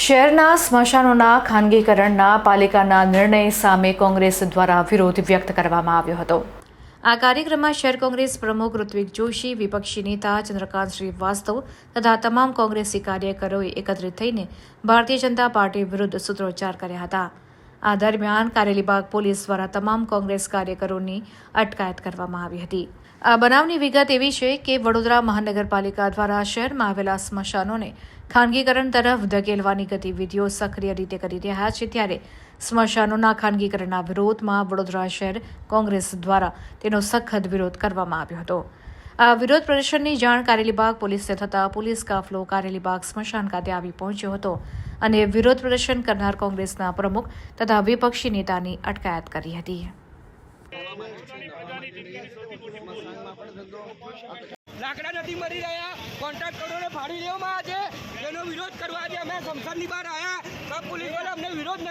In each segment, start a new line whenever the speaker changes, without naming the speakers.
શહેરના સ્મશાનોના ખાનગીકરણના પાલિકાના નિર્ણય સામે કોંગ્રેસ દ્વારા વિરોધ વ્યક્ત કરવામાં આવ્યો હતો. આ કાર્યક્રમમાં શહેર કોંગ્રેસ પ્રમુખ ઋત્વિક જોશી, વિપક્ષી નેતા ચંદ્રકાંત શ્રીવાસ્તવ તથા તમામ કોંગ્રેસી કાર્યકરોએ એકત્રિત થઈને ભારતીય જનતા પાર્ટી વિરુદ્ધ સૂત્રોચ્ચાર કર્યા હતા. આ દરમિયાન કારેલીબાગ પોલીસ દ્વારા તમામ કોંગ્રેસ કાર્યકરોની અટકાયત કરવામાં આવી હતી. આ બનાવની વિગત એવી છે કે વડોદરા મહાનગરપાલિકા દ્વારા શહેરમાં આવેલા સ્મશાનોને ખાનગીકરણ તરફ ધકેલવાની ગતિવિધિઓ સક્રિય રીતે કરી રહ્યા છે ત્યારે સ્મશાનોના ખાનગીકરણના વિરોધમાં વડોદરા શહેર કોંગ્રેસ દ્વારા તેનો સખત વિરોધ કરવામાં આવ્યો હતો. આ વિરોધ પ્રદર્શનની જાણ કારેલીબાગ પોલીસને થતાં પોલીસ કાફલો કારેલીબાગ સ્મશાન ખાતે આવી પહોંચ્યો હતો અને વિરોધ પ્રદર્શન કરનાર કોંગ્રેસના પ્રમુખ તથા વિપક્ષી નેતાની અટકાયત કરી હતી.
લાકડા નથી મરી રહ્યા. કોન્ટ્રાક્ટરોને ફાડી લેવામાં આજે. એનો વિરોધ કરવા આજે અમે સંસદની બહાર આવ્યા પોલીસ અમને વિરોધ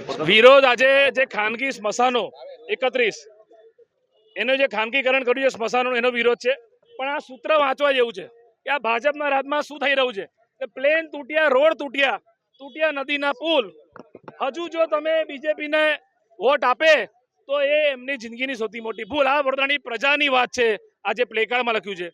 વિરોધ આજે જે ખાનગી સ્મશાનો, એકત્રીસ, એનું જે ખાનગીકરણ કર્યું છે સ્મશાનો એનો વિરોધ છે. પણ આ સૂત્ર વાંચવા જેવું છે કે આ ભાજપના રાજમાં શું થઈ રહ્યું છે? કે પ્લેન તૂટ્યા, રોડ તૂટ્યા તૂટ્યા નદીના પુલ. હજુ જો તમે બીજેપીને વોટ આપે, તો એ એમની જિંદગીની સૌથી મોટી ભૂલ. આ વડોદરાની પ્રજાની વાત છે આજે પ્લેકાર્ડમાં લખ્યું છે.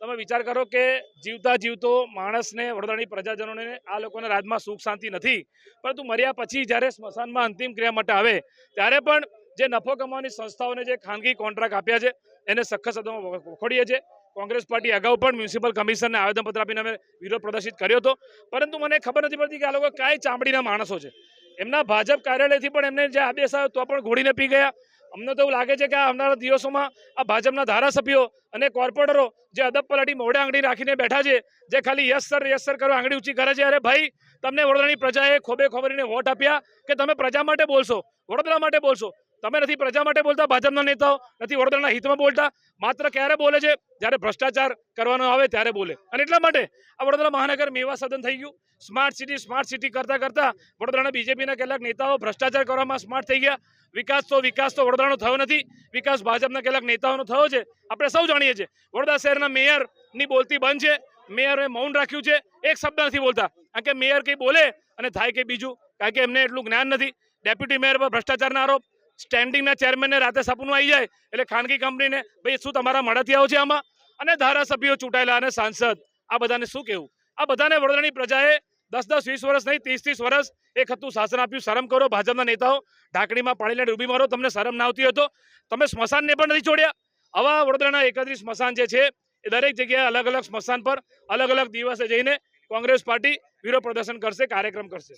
તમે વિચાર કરો કે જીવતા જીવતો માણસને, વડોદરાની પ્રજાજનોને આ લોકોના રાજમાં સુખ, શાંતિ નથી. પરંતુ મર્યા પછી જ્યારે સ્મશાનમાં અંતિમ ક્રિયા માટે આવે, ત્યારે પણ જે નફો કમાવાની સંસ્થાઓને જે ખાનગી કોન્ટ્રાક્ટ આપ્યા છે, એને સખત શબ્દોમાં વખોડીએ છીએ. કોંગ્રેસ પાર્ટી અગાઉ પણ મ્યુનિસિપલ કમિશનને આવેદનપત્ર આપીને અમે વિરોધ પ્રદર્શિત કર્યો હતો. પરંતુ મને ખબર નથી પડતી કે આ લોકો કાંઈ ચામડીના માણસો છે. એમના ભાજપ કાર્યાલયથી પણ એમને જે આદેશ આવ્યો તો પણ ઘોડીને પી ગયા. અમને તો એવું લાગે છે કે આ આવનારા દિવસોમાં આ ભાજપના ધારાસભ્યો અને કોર્પોરેટરો જે અદબ પલાટી મોઢે આંગળી રાખીને બેઠા છે, જે ખાલી યસ સર યસ સર કરવા આંગળી ઊંચી કરે છે, અરે ભાઈ, તમને વડોદરાની પ્રજાએ ખોબે ખોબરીને વોટ આપ્યા કે તમે પ્રજા માટે બોલશો? વડોદરા માટે બોલશો? તમે નથી પ્રજા માટે બોલતા, ભાજપના નેતાઓ નથી વડોદરાના હિતમાં બોલતા? માત્ર ક્યારે બોલે છે? જ્યારે ભ્રષ્ટાચાર કરવાનો આવે ત્યારે બોલે. અને એટલા માટે આ વડોદરા મહાનગર મેવા સદન થઈ ગયું. સ્માર્ટ સિટી સ્માર્ટ સિટી કરતા કરતા વડોદરાના બીજેપીના કેટલાક નેતાઓ ભ્રષ્ટાચાર કરવામાં સ્માર્ટ થઈ ગયા. વિકાસ તો વિકાસ તો વડોદરાનો થયો નથી. વિકાસ ભાજપના કેટલાક નેતાઓનો થયો છે. આપણે સૌ જાણીએ છીએ. વડોદરા શહેરના મેયરની બોલતી બંધ છે. મેયરે મૌન રાખ્યું છે. એક શબ્દ નથી બોલતા. કારણ કે મેયર કંઈ બોલે અને થાય કંઈ બીજું. કારણ કે એમને એટલું જ્ઞાન નથી. ડેપ્યુટી મેયર પર ભ્રષ્ટાચારના આરોપ. સ્ટેન્ડિંગના ચેરમેનને રાતે સપનું આવી જાય. એટલે ખાનગી કંપનીને, ભાઈ, શું તમારા મળતિયાઓ છે આમાં? અને ધારાસભ્યો ચૂંટાયેલા અને સાંસદ. આ બધાને શું કહેવું? આ બધાને વડોદરાની પ્રજાએ દસ દસ વીસ વર્ષ નહીં ત્રીસ ત્રીસ વર્ષ એક હતું શાસન આપ્યું શરમ કરો ભાજપના નેતાઓ ઢાંકણીમાં પાણી લઈને ડૂબી મારો તમને શરમ ના આવતી હતો તમે સ્મશાનને પણ નથી છોડ્યા. આવા વડોદરાના એકત્રીસ સ્મશાન જે છે એ દરેક જગ્યાએ અલગ અલગ સ્મશાન પર અલગ અલગ દિવસે જઈને કોંગ્રેસ પાર્ટી વિરોધ પ્રદર્શન કરશે કાર્યક્રમ કરશે?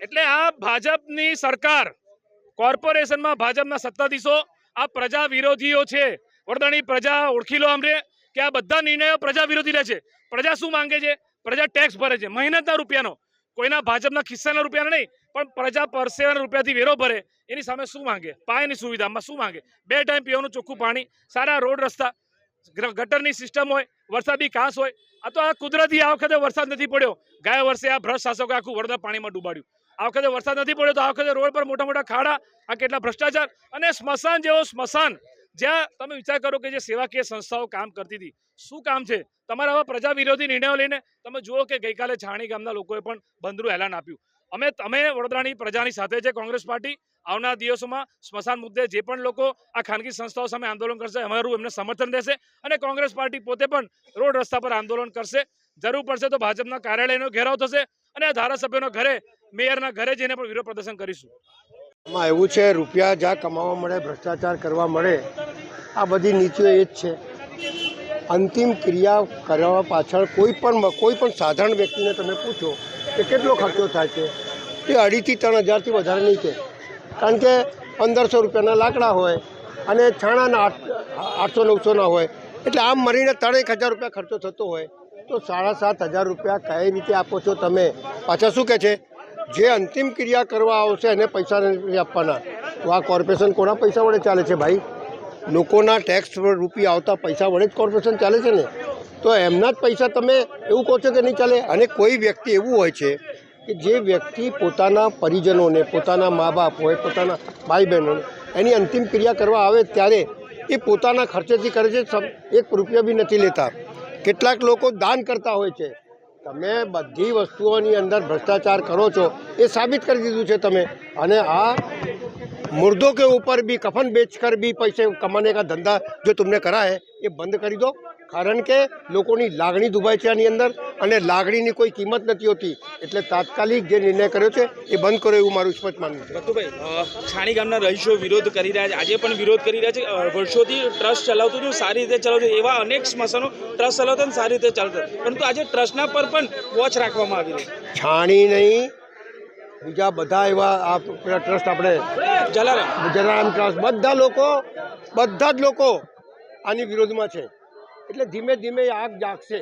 એટલે આ ભાજપની સરકાર કોર્પોરેશનમાં ભાજપના સત્તાધીશો આ પ્રજા વિરોધીઓ છે વડોદરાની પ્રજા ઓળખી લો અમને કે આ બધા નિર્ણયો પ્રજા વિરોધી લે છે. પ્રજા શું માંગે છે? પ્રજા ટેક્સ ભરે છે. મહેનતના રૂપિયાનો. કોઈના ભાજપના ખિસ્સાના રૂપિયાના નહીં, પણ પ્રજા પરસેવાના રૂપિયાથી વેરો ભરે. એની સામે શું માંગે? પાયાની સુવિધામાં શું માંગે? બે ટાઈમ પીવાનું ચોખ્ખું પાણી, સારા રોડ રસ્તા ગટરની સિસ્ટમ હોય, વરસાદી કાંસ હોય. આ તો આ કુદરતી આ વખતે વરસાદ નથી પડ્યો. ગયા વર્ષે આ ભ્રષ્ટ શાસકો આખું વડોદરા પાણીમાં ડૂબાડ્યું. આ વખતે વરસાદ નથી પડ્યો તો આ વખતે રોડ પર મોટા મોટા ખાડા, આ કેટલા ભ્રષ્ટાચાર. અને સ્મશાન જેવો સ્મશાન જ્યાં તમે વિચાર કરો કે જે સેવાકીય સંસ્થાઓ કામ કરતી હતી, શું કામ છે? તમારા આવા પ્રજા વિરોધી નિર્ણયો લઈને તમે જુઓ કે ગઈકાલે છાણી ગામના લોકોએ પણ બંધનું એલાન આપ્યું. અમે તમે વડોદરાની પ્રજાની સાથે છે કોંગ્રેસ પાર્ટી આવનાર દિવસોમાં સ્મશાન મુદ્દે જે પણ લોકો આ ખાનગી સંસ્થાઓ સામે આંદોલન કરશે, અમારું એમને સમર્થન દેશે અને કોંગ્રેસ પાર્ટી પોતે પણ રોડ રસ્તા પર આંદોલન કરશે. જરૂર પડશે તો ભાજપના કાર્યાલયનો ઘેરાવ થશે અને આ ધારાસભ્યોના ઘરે, મેયરના ઘરે જઈને પણ વિરોધ પ્રદર્શન કરીશું.
એવું છે, રૂપિયા જ્યાં કમાવા મળે, ભ્રષ્ટાચાર કરવા મળે આ બધી નીતિઓ એ જ છે. અંતિમ ક્રિયા કરવા પાછળ કોઈ પણ કોઈ પણ સાધારણ વ્યક્તિને તમે પૂછો કે કેટલો ખર્ચો થાય છે? એ અઢીથી ત્રણ હજારથી વધારે નહીં કે. કારણ કે પંદરસો રૂપિયાના લાકડા હોય અને છાણાના આઠ, આઠસો નવસોના હોય. એટલે આમ મળીને ત્રણેક હજાર રૂપિયા ખર્ચો થતો હોય તો સાડા સાત હજાર રૂપિયા કઈ રીતે આપો છો તમે? પાછા શું કહે છે? જે અંતિમ ક્રિયા કરવા આવશે એને પૈસા આપવાના. તો આ કોર્પોરેશન કોના પૈસા વડે ચાલે છે ભાઈ? લોકોના ટેક્સ રૂપી આવતા પૈસા વડે જ કોર્પોરેશન ચાલે છે ને? તો એમના જ પૈસા તમે એવું કહો છો કે નહીં ચાલે? અને કોઈ વ્યક્તિ એવું હોય છે કે જે વ્યક્તિ પોતાના પરિજનોને, પોતાના મા બાપ હોય, પોતાના ભાઈ બહેનોને એની અંતિમ ક્રિયા કરવા આવે ત્યારે એ પોતાના ખર્ચેથી કરે છે એક રૂપિયા બી નથી લેતા. કેટલાક લોકો દાન કરતા હોય છે. તમે બધી વસ્તુઓની અંદર ભ્રષ્ટાચાર કરો છો, એ સાબિત કરી દીધું છે તમે. અને આ मुर्दों के ऊपर भी कफन बेचकर भी पैसे कमाने का धंधा जो तुमने करा है ये બંધ કરી દો કારણ કે લોકોની લાગણી દુભાય છે આની અંદર અને લાગણીની કોઈ કિંમત નથી હોતી એટલે તાત્કાલિક જે નિર્ણય કર્યો છે એ બંધ કરો એવું મારું સ્પષ્ટ માનવું છે
ભક્તુભાઈ અ, છાણી ગામના રહીશો વિરોધ કરી રહ્યા છે આજે પણ વિરોધ કરી રહ્યા છે અ, વર્ષોથી ટ્રસ્ટ ચલાવતું હતું સારી રીતે ચલાવતું હતું. એવા અનેક સ્મશાનો ટ્રસ્ટ ચલાવતા અને સારી રીતે ચાલતા પરંતુ આજે ટ્રસ્ટના પર પણ વોચ રાખવામાં આવી રહી
છાણી નહીં બીજા બધા એવા આ પેલા ટ્રસ્ટ આપણે
જલારામ.
જલારામ ટ્રસ્ટ બધા લોકો, બધા જ લોકો આની વિરોધમાં છે. એટલે ધીમે ધીમે આગ જાગશે.